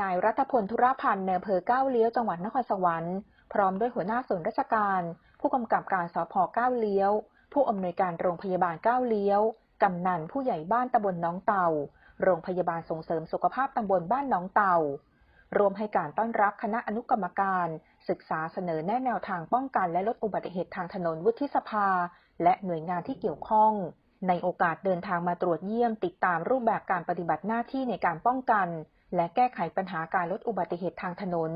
นายรัฐพลธุรพันธ์ในอำเภอก้าวเลี้ยวจังหวัดนครสวรรค์พร้อมด้วยหัวหน้าส่วนราชการ ผู้กำกับการสพก้าวเลี้ยว ผู้อำนวยการโรงพยาบาลก้าวเลี้ยวกำนันผู้ใหญ่บ้านตำบลน้องเต่า โรงพยาบาลส่งเสริมสุขภาพตำบลบ้านน้องเต่ารวมให้การต้อนรับคณะอนุกรรมการ ศึกษาเสนอแนะแนวทางป้องกันและลดอุบัติเหตุทางถนนวุฒิสภา และหน่วยงานที่เกี่ยวข้อง ในโอกาสเดินทางมาตรวจเยี่ยมติดตามรูปแบบการปฏิบัติหน้าที่ในการป้องกัน และแก้ไขปัญหาการลดอุบัติเหตุทางถนน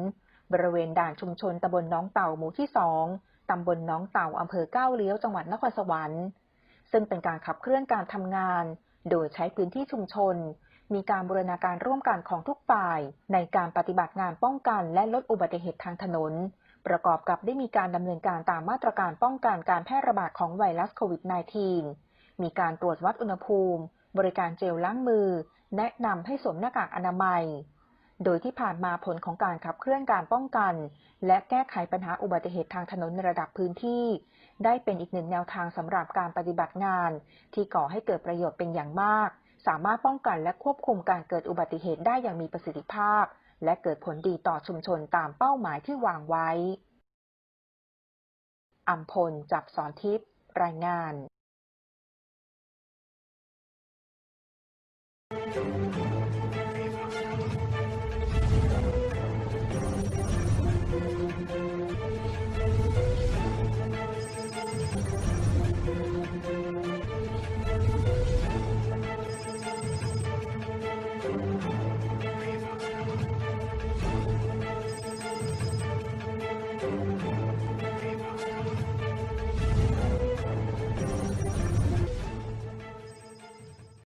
บริเวณด่านชุมชนตำบลน้องเต่าหมู่ที่ 2 ตำบลน้องเต่าอำเภอก้าวเลี้ยวจังหวัดนครสวรรค์ ซึ่งเป็นการขับเคลื่อนการทำงาน โดยใช้พื้นที่ชุมชน มีการบูรณาการร่วมกันของทุกฝ่าย ในการปฏิบัติงานป้องกันและลดอุบัติเหตุทางถนน ประกอบกับได้มีการดำเนินการตามมาตรการป้องกันการแพร่ระบาดของไวรัสโควิด -19 มีการตรวจวัดอุณหภูมิ บริการเจลล้างมือ แนะนำให้สวมหน้ากากอนามัย โดยที่ผ่านมาผลของการขับเคลื่อนการป้องกัน และแก้ไขปัญหาอุบัติเหตุทางถนนในระดับพื้นที่ ได้เป็นอีกหนึ่งแนวทางสำหรับการปฏิบัติงาน ที่ก่อให้เกิดประโยชน์เป็นอย่างมาก สามารถป้องกันและควบคุมการเกิดอุบัติเหตุได้อย่างมีประสิทธิภาพ และเกิดผลดีต่อชุมชนตามเป้าหมายที่วางไว้อัมพล จับสอนทิพย์ รายงาน Thank you.